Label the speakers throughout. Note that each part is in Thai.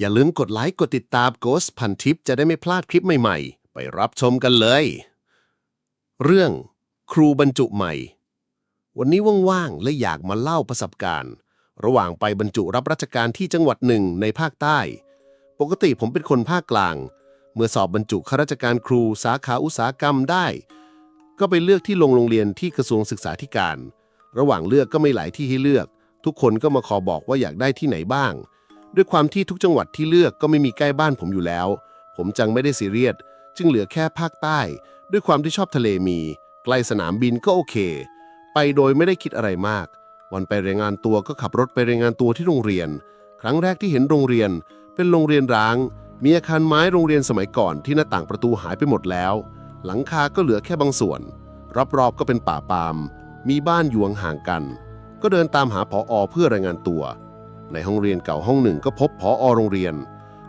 Speaker 1: อย่าลืมกดไลค์กดติดตาม Ghost พันทิปจะได้ไม่พลาดคลิปใหม่ๆ ไปรับชมกันเลย เรื่องครูบรรจุใหม่ วันนี้ว่างๆและอยากมาเล่าประสบการณ์ ระหว่างไปบรรจุรับราชการที่จังหวัดหนึ่งในภาคใต้ ปกติผมเป็นคนภาคกลาง เมื่อสอบบรรจุข้าราชการครูสาขาอุตสาหกรรมได้ ก็ไปเลือกที่โรงโรงเรียนที่กระทรวงศึกษาธิการ ระหว่างเลือกก็ไม่หลายที่ให้เลือก ทุกคนก็มาขอบอกว่าอยากได้ที่ไหนบ้าง ด้วยความที่ทุกจังหวัดที่เลือกก็ไม่มีใกล้บ้านผมอยู่แล้ว ผมจังไม่ได้ซีเรียส จึงเหลือแค่ภาคใต้ ด้วยความที่ชอบทะเลมี ใกล้สนามบินก็โอเค ไปโดยไม่ได้คิดอะไรมาก วันไปรายงานตัวก็ขับรถไปรายงานตัวที่โรงเรียน ครั้งแรกที่เห็นโรงเรียน เป็นโรงเรียนร้าง มีอาคารไม้โรงเรียนสมัยก่อนที่หน้าต่างประตูหายไปหมดแล้ว หลังคาก็เหลือแค่บางส่วน รอบๆก็เป็นป่าปาล์มมีบ้านอยู่ห่างกัน ก็เดินตามหาผออเพื่อรายงานตัว ในห้องเรียนเก่าห้องหนึ่งก็พบผออโรงเรียน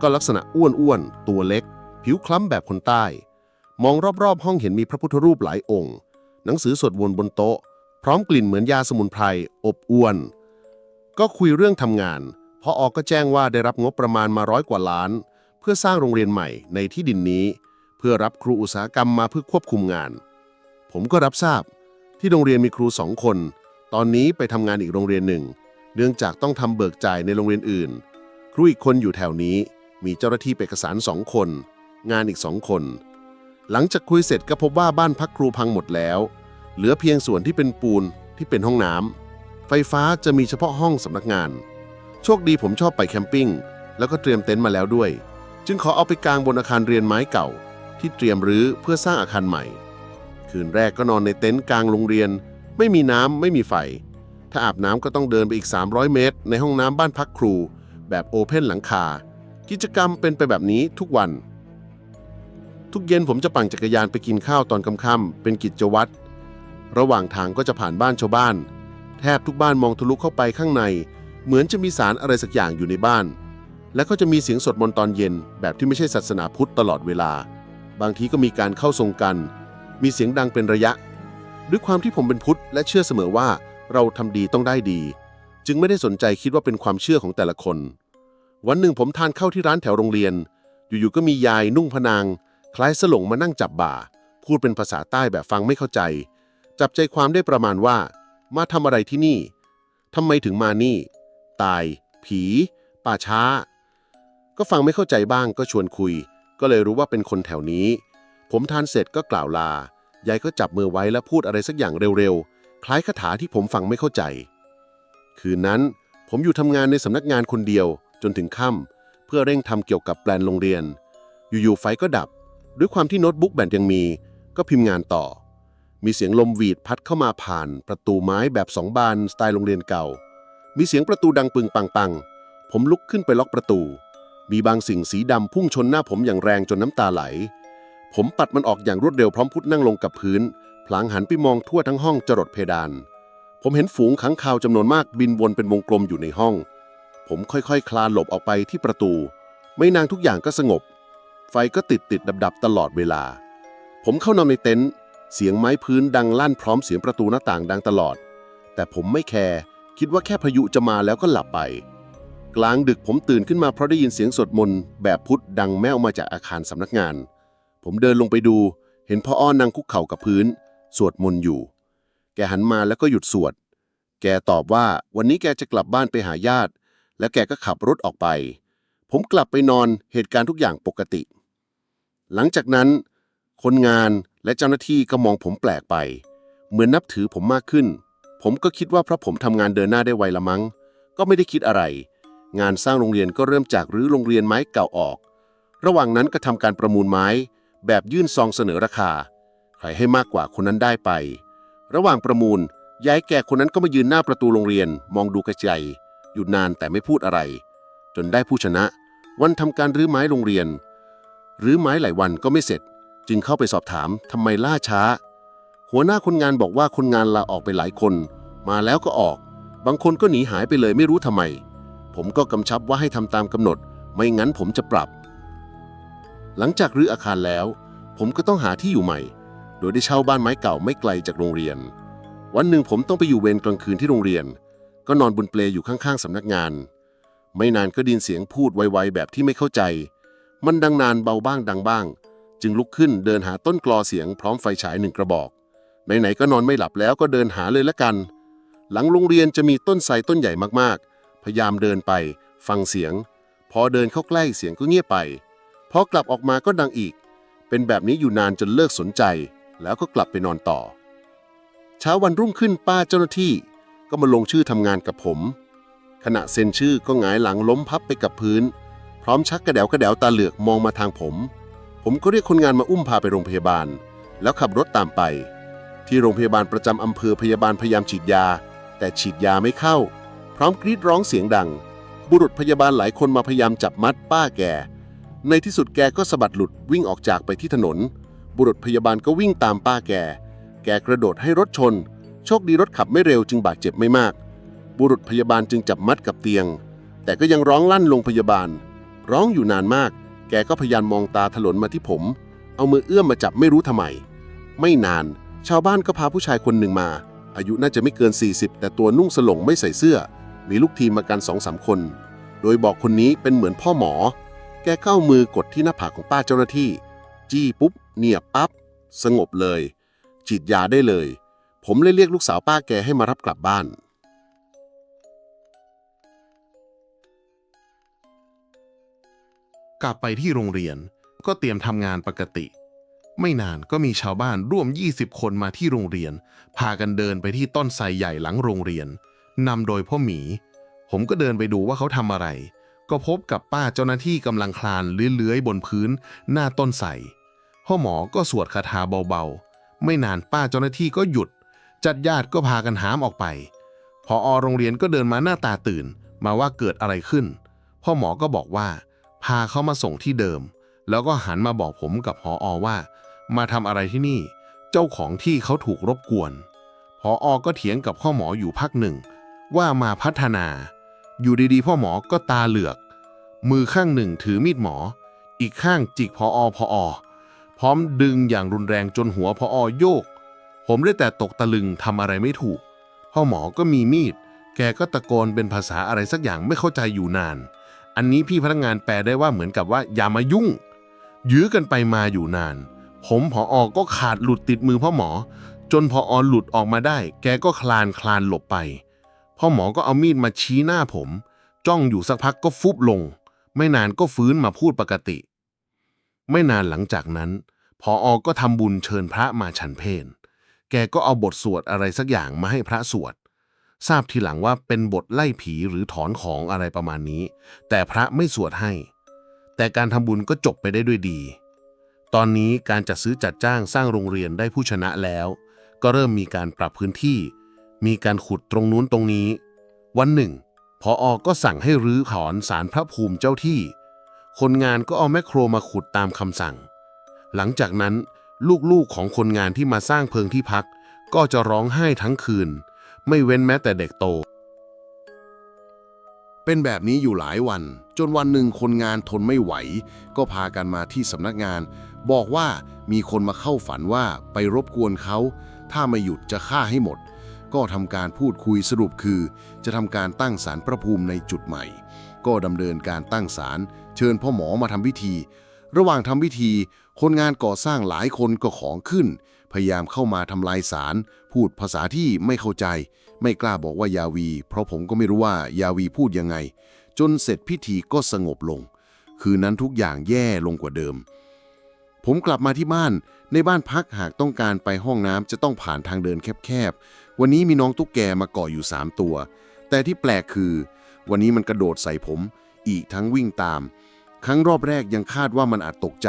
Speaker 1: ก็ลักษณะอ้วนๆ ตัวเล็ก ผิวคล้ำแบบคนใต้ มองรอบๆ ห้องเห็นมีพระพุทธรูปหลายองค์ หนังสือสวดวนบนโต๊ะ พร้อมกลิ่นเหมือนยาสมุนไพรอบอวน ก็คุยเรื่องทำงานพออก็แจ้งว่าได้รับงบประมาณมาร้อยกว่าล้าน เพื่อสร้างโรงเรียนใหม่ในที่ดินนี้ เพื่อรับครูอุตสาหกรรมมาเพื่อควบคุมงาน ผมก็รับทราบ ที่โรงเรียนมีครูสองคน ตอนนี้ไปทำงานอีกโรงเรียนหนึ่ง เนื่องจากต้องทำเบิกจ่ายในโรงเรียนอื่น ครูอีกคนอยู่แถวนี้ มีเจ้าหน้าที่ไปเอกสารสองคน งานอีกสองคน หลังจากคุยเสร็จก็พบว่าบ้านพักครูพังหมดแล้ว เหลือเพียงส่วนที่เป็นปูนที่เป็นห้องน้ำไฟฟ้าจะมีเฉพาะห้องสำนักงาน โชคดีผมชอบไปแคมปิ้งแล้วก็เตรียมเต็นท์มาแล้วด้วย จึงขอเอาไปกางบนอาคารเรียนไม้เก่า ที่เตรียมรื้อเพื่อสร้างอาคารใหม่ คืนแรกก็นอนในเต็นท์กลางโรงเรียน ไม่มีน้ำไม่มีไฟ ถ้าอาบน้ำก็ต้องเดินไปอีก 300 เมตร ในห้องน้ำบ้านพักครู แบบโอเพนหลังคา กิจกรรมเป็นไปแบบนี้ทุกวัน ทุกเย็นผมจะปั่นจักรยานไปกินข้าวตอนค่ำๆเป็นกิจวัตร ระหว่างทางก็จะผ่านบ้านชาวบ้าน แทบทุกบ้านมองทะลุเข้าไปข้างใน เหมือนจะมีสารอะไรสักอย่างอยู่ในบ้าน และก็จะมีเสียงสวดมนต์ตอนเย็น แบบที่ไม่ใช่ศาสนาพุทธตลอดเวลา บางทีก็มีการเข้าทรงกัน มีเสียงดังเป็นระยะ ด้วยความที่ผมเป็นพุทธและเชื่อเสมอว่า เราทำดีต้องได้ดี จึงไม่ได้สนใจคิดว่าเป็นความเชื่อของแต่ละคน วันหนึ่งผมทานข้าวที่ร้านแถวโรงเรียน อยู่ๆก็มียายนุ่งพนาง คล้ายสลงมานั่งจับบ่า พูดเป็นภาษาใต้แบบฟังไม่เข้าใจ จับใจความได้ประมาณว่า มาทำอะไรที่นี่ทำไมถึงมานี่ ตาย ผี ป่าช้า ก็ฟังไม่เข้าใจบ้างก็ชวนคุย ก็เลยรู้ว่าเป็นคนแถวนี้ ผมทานเสร็จก็กล่าวลายายก็จับมือไว้แล้วพูดอะไรสักอย่างเร็วๆ คล้ายคาถาที่ผมฟังไม่เข้าใจ คืนนั้นผมอยู่ทำงานในสำนักงานคนเดียวจนถึงค่ำเพื่อเร่งทำเกี่ยวกับแปลนโรงเรียน อยู่ๆไฟก็ดับ ด้วยความที่โน้ตบุ๊กแบตยังมี ก็พิมพ์งานต่อ มีเสียงลมหวีดพัดเข้ามาผ่าน ประตูไม้แบบสองบานสไตล์โรงเรียนเก่า มีเสียงประตูดังปึงปังปังผมลุกขึ้นไปล็อกประตู มีบางสิ่งสีดำพุ่งชนหน้าผมอย่างแรงจนน้ำตาไหล ผมปัดมันออกอย่างรวดเร็วพร้อมพุทนั่งลงกับพื้น พลางหันไปมองทั่วทั้งห้องจรดเพดาน ผมเห็นฝูงขังคาวจำนวนมากบินวนเป็นวงกลมอยู่ในห้อง ผมค่อยๆคลานหลบออกไปที่ประตู ไม่นานทุกอย่างก็สงบ ไฟก็ติดติดดับดับตลอดเวลา ผมเข้านอนในเต็นท์เสียงไม้พื้นดังลั่นพร้อมเสียงประตูหน้าต่างดังตลอด แต่ผมไม่แคร์คิดว่าแค่พายุจะมาแล้วก็หลับไป กลางดึกผมตื่นขึ้นมาเพราะได้ยินเสียงสวดมนต์แบบพุทธดังแม่วมาจากอาคารสำนักงาน ผมเดินลงไปดู เห็นพ่ออ้อนนั่งคุกเข่ากับพื้น สวดมนต์อยู่ แกหันมาแล้วก็หยุดสวด แกตอบว่าวันนี้แกจะกลับบ้านไปหาญาติ แล้วแกก็ขับรถออกไป ผมกลับไปนอนเหตุการณ์ทุกอย่างปกติ หลังจากนั้น คนงานและเจ้าหน้าที่ก็มองผมแปลกไป เหมือนนับถือผมมากขึ้น ผมก็คิดว่าเพราะผมทำงานเดินหน้าได้ไวละมั้ง ก็ไม่ได้คิดอะไร งานสร้างโรงเรียนก็เริ่มจากรื้อโรงเรียนไม้เก่าออก ระหว่างนั้นก็ทำการประมูลไม้ แบบยื่นซองเสนอราคา ครให้มากกว่าคนนั้นได้ไป ระหว่างประมูลยายแก่คนนั้นก็มายืนหน้าประตูโรงเรียนมองดูกระใจอยู่นานแต่ไม่พูดอะไร จนได้ผู้ชนะ วันทำการรื้อไม้โรงเรียนรื้อไม้หลายวันก็ไม่เสร็จ จึงเข้าไปสอบถามทำไมล่าช้า หัวหน้าคนงานบอกว่าคนงานลาออกไปหลายคน มาแล้วก็ออก บางคนก็หนีหายไปเลยไม่รู้ทำไม ผมก็กำชับว่าให้ทำตามกำหนด ไม่งั้นผมจะปรับ หลังจากรื้ออาคารแล้ว ผมก็ต้องหาที่อยู่ใหม่ โดยได้เช่าบ้านไม้เก่าไม่ไกลจากโรงเรียน วันหนึ่งผมต้องไปอยู่เวรกลางคืนที่โรงเรียน ก็นอนบนเปลอยู่ข้างๆสำนักงาน ไม่นานก็ดินเสียงพูดไวๆแบบที่ไม่เข้าใจ มันดังนานเบาบ้างดังบ้าง จึงลุกขึ้นเดินหาต้นกลอเสียงพร้อมไฟฉายหนึ่งกระบอกไหนๆก็นอนไม่หลับแล้วก็เดินหาเลยละกัน หลังโรงเรียนจะมีต้นไทรต้นใหญ่มากๆ พยายามเดินไป ฟังเสียง พอเดินเข้าใกล้เสียงก็เงียบไป พอกลับออกมาก็ดังอีก เป็นแบบนี้อยู่นานจนเลิกสนใจ แล้วก็กลับไปนอนต่อ เช้าวันรุ่งขึ้นป้าเจ้าหน้าที่ก็มาลงชื่อทำงานกับผม ขณะเซ็นชื่อก็หงายหลังล้มพับไปกับพื้น พร้อมชักกระเดวกระเดวตาเหลือกมองมาทางผม ผมก็เรียกคนงานมาอุ้มพาไปโรงพยาบาล แล้วขับรถตามไป ที่โรงพยาบาลประจำอำเภอพยาบาลพยายามฉีดยา แต่ฉีดยาไม่เข้า พร้อมกรีดร้องเสียงดัง บุรุษพยาบาลหลายคนมาพยายามจับมัดป้าแกในที่สุดแกก็สะบัดหลุดวิ่งออกจากไปที่ถนน บุรุษพยาบาลก็วิ่งตามป้าแก แกกระโดดให้รถชน โชคดีรถขับไม่เร็วจึงบาดเจ็บไม่มาก บุรุษพยาบาลจึงจับมัดกับเตียง แต่ก็ยังร้องลั่นโรงพยาบาล ร้องอยู่นานมาก แกก็พยายามมองตาถลนมาที่ผม เอามือเอื้อมมาจับไม่รู้ทำไม ไม่นาน ชาวบ้านก็พาผู้ชายคนหนึ่งมา อายุน่าจะไม่เกิน 40 แต่ตัวนุ่งสลงไม่ใส่เสื้อ มีลูกทีมมากันสองสามคน โดยบอกคนนี้เป็นเหมือนพ่อหมอ แกเข้ามือกดที่หน้าผากของป้าเจ้าหน้าที่ จี้ปุ๊บ เนียบปั๊บสงบเลยฉีดยาได้เลย ผมเลยเรียกลูกสาวป้าแกให้มารับกลับบ้าน
Speaker 2: กลับไปที่โรงเรียนก็เตรียมทำงานปกติ ไม่นานก็มีชาวบ้านร่วม 20 คนมาที่โรงเรียน พากันเดินไปที่ต้นไทรใหญ่หลังโรงเรียนนำโดยพ่อหมี ผมก็เดินไปดูว่าเขาทำอะไร ก็พบกับป้าเจ้าหน้าที่กำลังคลานเลื้อยๆบนพื้น หน้าต้นไทร พ่อหมอก็สวดคาถาเบาๆ ไม่นานป้าเจ้าหน้าที่ก็หยุด จัดญาติก็พากันหามออกไป พออโรงเรียนก็เดินมาหน้าตาตื่น มาว่าเกิดอะไรขึ้น พ่อหมอก็บอกว่า พาเขามาส่งที่เดิม แล้วก็หันมาบอกผมกับพออว่า มาทำอะไรที่นี่ เจ้าของที่เขาถูกรบกวน พออก็เถียงกับพ่อหมออยู่พักหนึ่ง ว่ามาพัฒนา อยู่ดีๆ พ่อหมอก็ตาเหลือก มือข้างหนึ่งถือมีดหมอ อีกข้างจิกพออพออ ร้อมดึงอย่างรุนแรงจนหัวพออโยก ผมได้แต่ตกตะลึงทำอะไรไม่ถูก พ่อหมอก็มีมีด แกก็ตะโกนเป็นภาษาอะไรสักอย่างไม่เข้าใจอยู่นาน อันนี้พี่พนักงานแปลได้ว่าเหมือนกับว่าอย่ามายุ่ง ยื้อกันไปมาอยู่นาน ผมพออก็ขาดหลุดติดมือพ่อหมอ จนพออหลุดออกมาได้ แกก็คลานคลานหลบไป พ่อหมอก็เอามีดมาชี้หน้าผม จ้องอยู่สักพักก็ฟุบลง ไม่นานก็ฟื้นมาพูดปกติ ไม่นานหลังจากนั้นพออก็ทำบุญเชิญพระมาฉันเพลแกก็เอาบทสวดอะไรสักอย่างมาให้พระสวด ทราบทีหลังว่าเป็นบทไล่ผีหรือถอนของอะไรประมาณนี้ แต่พระไม่สวดให้ แต่การทำบุญก็จบไปได้ด้วยดี ตอนนี้การจัดซื้อจัดจ้างสร้างโรงเรียนได้ผู้ชนะแล้ว ก็เริ่มมีการปรับพื้นที่ มีการขุดตรงนู้นตรงนี้ วันหนึ่งพออก็สั่งให้รื้อถอนสารพระภูมิเจ้าที่ คนงานก็เอาแมคโครมาขุดตามคำสั่ง หลังจากนั้นลูกๆของคนงานที่มาสร้างเพิงที่พัก ก็จะร้องไห้ทั้งคืน ไม่เว้นแม้แต่เด็กโต
Speaker 3: เป็นแบบนี้อยู่หลายวัน จนวันหนึ่งคนงานทนไม่ไหว ก็พากันมาที่สำนักงาน บอกว่ามีคนมาเข้าฝันว่าไปรบกวนเขา ถ้าไม่หยุดจะฆ่าให้หมด ก็ทำการพูดคุยสรุปคือ จะทำการตั้งศาลพระภูมิในจุดใหม่ ก็ดำเนินการตั้งศาล เชิญพ่อหมอมาทำพิธี ระหว่างทำพิธี คนงานก่อสร้างหลายคนก็ของขึ้น พยายามเข้ามาทำลายศาลพูดภาษาที่ไม่เข้าใจ ไม่กล้าบอกว่ายาวี เพราะผมก็ไม่รู้ว่ายาวีพูดยังไง จนเสร็จพิธีก็สงบลง คืนนั้นทุกอย่างแย่ลงกว่าเดิม ผมกลับมาที่บ้าน ในบ้านพักหากต้องการไปห้องน้ำจะต้องผ่านทางเดินแคบๆ วันนี้มีน้องตุ๊กแกมาเกาะอยู่ 3 ตัว แต่ที่แปลกคือ วันนี้มันกระโดดใส่ผม อีกทั้งวิ่งตาม ครั้งรอบแรกยังคาดว่ามันอาจตกใจ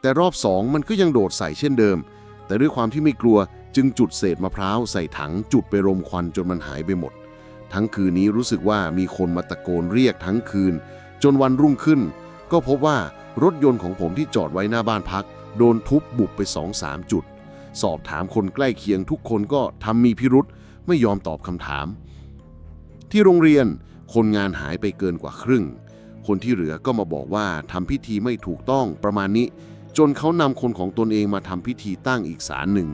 Speaker 3: แต่รอบสองมันก็ยังโดดใส่เช่นเดิม แต่ด้วยความที่ไม่กลัวจึงจุดเศษมะพร้าวใส่ถังจุดไปรมควันจนมันหายไปหมด ทั้งคืนนี้รู้สึกว่ามีคนมาตะโกนเรียกทั้งคืน จนวันรุ่งขึ้น ก็พบว่ารถยนต์ของผมที่จอดไว้หน้าบ้านพัก โดนทุบบุบไปสองสามจุด สอบถามคนใกล้เคียงทุกคนก็ทำมีพิรุษไม่ยอมตอบคำถาม ที่โรงเรียน คนงานหายไปเกินกว่าครึ่ง คนที่เหลือก็มาบอกว่าทำพิธีไม่ถูกต้องประมาณนี้ จนเขานำคนของตนเองมาทำพิธีตั้งอีกศาลหนึ่ง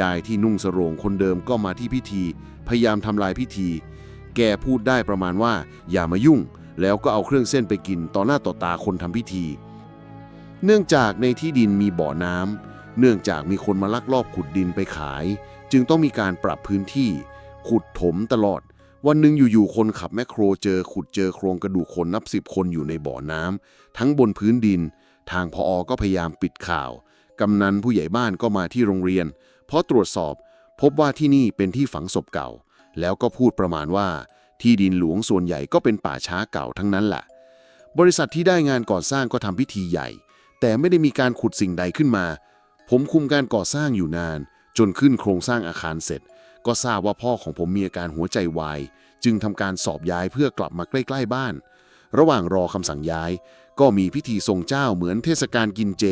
Speaker 3: ยายที่นุ่งสรงคนเดิมก็มาที่พิธี พยายามทำลายพิธี แกพูดได้ประมาณว่าอย่ามายุ่ง แล้วก็เอาเครื่องเส้นไปกินต่อหน้าต่อตาคนทำพิธี เนื่องจากในที่ดินมีบ่อน้ำเนื่องจากมีคนมาลักลอบขุดดินไปขาย จึงต้องมีการปรับพื้นที่ ขุดถมตลอด วันหนึ่งอยู่ๆคนขับแมคโครเจอขุดเจอโครงกระดูกคนนับสิบคนอยู่ในบ่อน้ำทั้งบนพื้นดิน ทางพออก็พยายามปิดข่าว กำนันผู้ใหญ่บ้านก็มาที่โรงเรียน เพราะตรวจสอบพบว่าที่นี่เป็นที่ฝังศพเก่า แล้วก็พูดประมาณว่า ที่ดินหลวงส่วนใหญ่ก็เป็นป่าช้าเก่าทั้งนั้นแหละบริษัทที่ได้งานก่อสร้างก็ทำพิธีใหญ่ แต่ไม่ได้มีการขุดสิ่งใดขึ้นมา ผมคุมการก่อสร้างอยู่นาน จนขึ้นโครงสร้างอาคารเสร็จ ก็ทราบว่าพ่อของผมมีอาการหัวใจวาย จึงทำการสอบย้ายเพื่อกลับมาใกล้ ๆ บ้าน ระหว่างรอคำสั่งย้าย ก็มีพิธีทรงเจ้าเหมือนเทศกาลกินเจ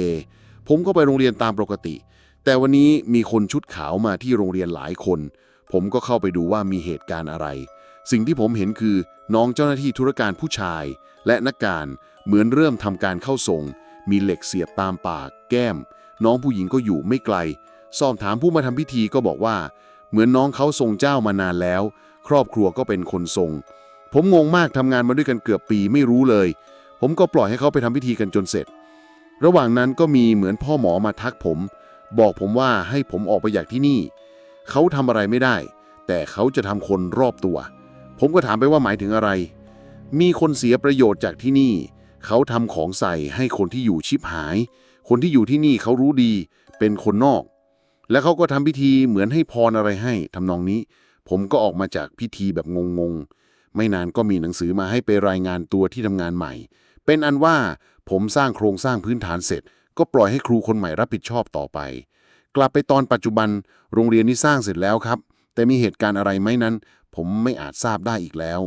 Speaker 3: ผมก็ไปโรงเรียนตามปกติ แต่วันนี้มีคนชุดขาวมาที่โรงเรียนหลายคน ผมก็เข้าไปดูว่ามีเหตุการณ์อะไร สิ่งที่ผมเห็นคือน้องเจ้าหน้าที่ธุรการผู้ชาย และนักการเหมือนเริ่มทำการเข้าทรง มีเหล็กเสียบตามปาก แก้ม น้องผู้หญิงก็อยู่ไม่ไกล สอบถามผู้มาทำพิธีก็บอกว่า เหมือนน้องเขาทรงเจ้ามานานแล้ว ครอบครัวก็เป็นคนทรง ผมงงมากทำงานมาด้วยกันเกือบปีไม่รู้เลย ผมก็ปล่อยให้เขาไปทำพิธีกันจนเสร็จ ระหว่างนั้นก็มีเหมือนพ่อหมอมาทักผม บอกผมว่าให้ผมออกไปจากที่นี่ เขาทำอะไรไม่ได้ แต่เขาจะทำคนรอบตัว ผมก็ถามไปว่าหมายถึงอะไร มีคนเสียประโยชน์จากที่นี่ เขาทำของใส่ให้คนที่อยู่ชิบหาย คนที่อยู่ที่นี่เขารู้ดี เป็นคนนอก และเขาก็ทำพิธีเหมือนให้พรอะไรให้ทำนองนี้ ผมก็ออกมาจากพิธีแบบงงๆ ไม่นานก็มีหนังสือมาให้ไปรายงานตัวที่ทำงานใหม่ เป็นอันว่าผมสร้างโครงสร้างพื้นฐานเสร็จ ก็ปล่อยให้ครูคนใหม่รับผิดชอบต่อไป กลับไปตอนปัจจุบันโรงเรียนนี้สร้างเสร็จแล้วครับ แต่มีเหตุการณ์อะไรไหมนั้น ผมไม่อาจทราบได้อีกแล้ว